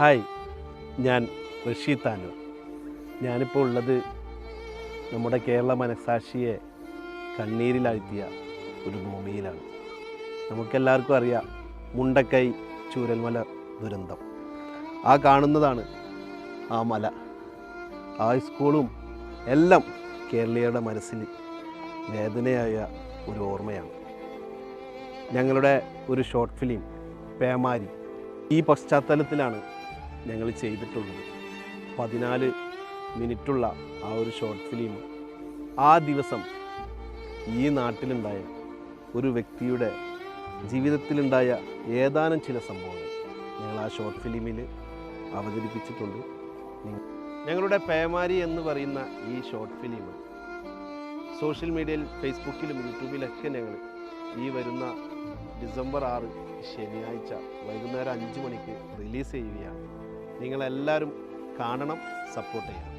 Hi ഞാൻ ഋഷി താനൂർ. ഞാനിപ്പോൾ ഉള്ളത് നമ്മുടെ കേരള മനസാക്ഷിയെ കണ്ണീരിലാഴ്ത്തിയ ഒരു ഭൂമിയിലാണ്. നമുക്കെല്ലാവർക്കും അറിയാം മുണ്ടക്കൈ ചൂരൽമല ദുരന്തം. ആ കാണുന്നതാണ് ആ മല. ആ സ്കൂളും എല്ലാം കേരളീയരുടെ മനസ്സിൽ വേദനയായ ഒരു ഓർമ്മയാണ്. ഞങ്ങളുടെ ഒരു ഷോർട്ട് ഫിലിം പേമാരി. ഈ പശ്ചാത്തലത്തിലാണ് ഞങ്ങൾ ചെയ്തിട്ടുള്ളത്. പതിനാല് മിനിറ്റുള്ള ആ ഒരു ഷോർട്ട് ഫിലിം ആ ദിവസം ഈ നാട്ടിലുണ്ടായ ഒരു വ്യക്തിയുടെ ജീവിതത്തിലുണ്ടായ ഏതാനും ചില സംഭവങ്ങൾ ഞങ്ങൾ ആ ഷോർട്ട് ഫിലിമിൽ അവതരിപ്പിച്ചിട്ടുണ്ട്. ഞങ്ങളുടെ പേമാരി എന്ന് പറയുന്ന ഈ ഷോർട്ട് ഫിലിം സോഷ്യൽ മീഡിയയിൽ ഫേസ്ബുക്കിലും യൂട്യൂബിലൊക്കെ ഞങ്ങൾ ഈ വരുന്ന ഡിസംബർ ആറ് ശനിയാഴ്ച വൈകുന്നേരം അഞ്ച് മണിക്ക് റിലീസ് ചെയ്യുകയാണ്. നിങ്ങളെല്ലാവരും കാണണം സപ്പോർട്ട് ചെയ്യണം.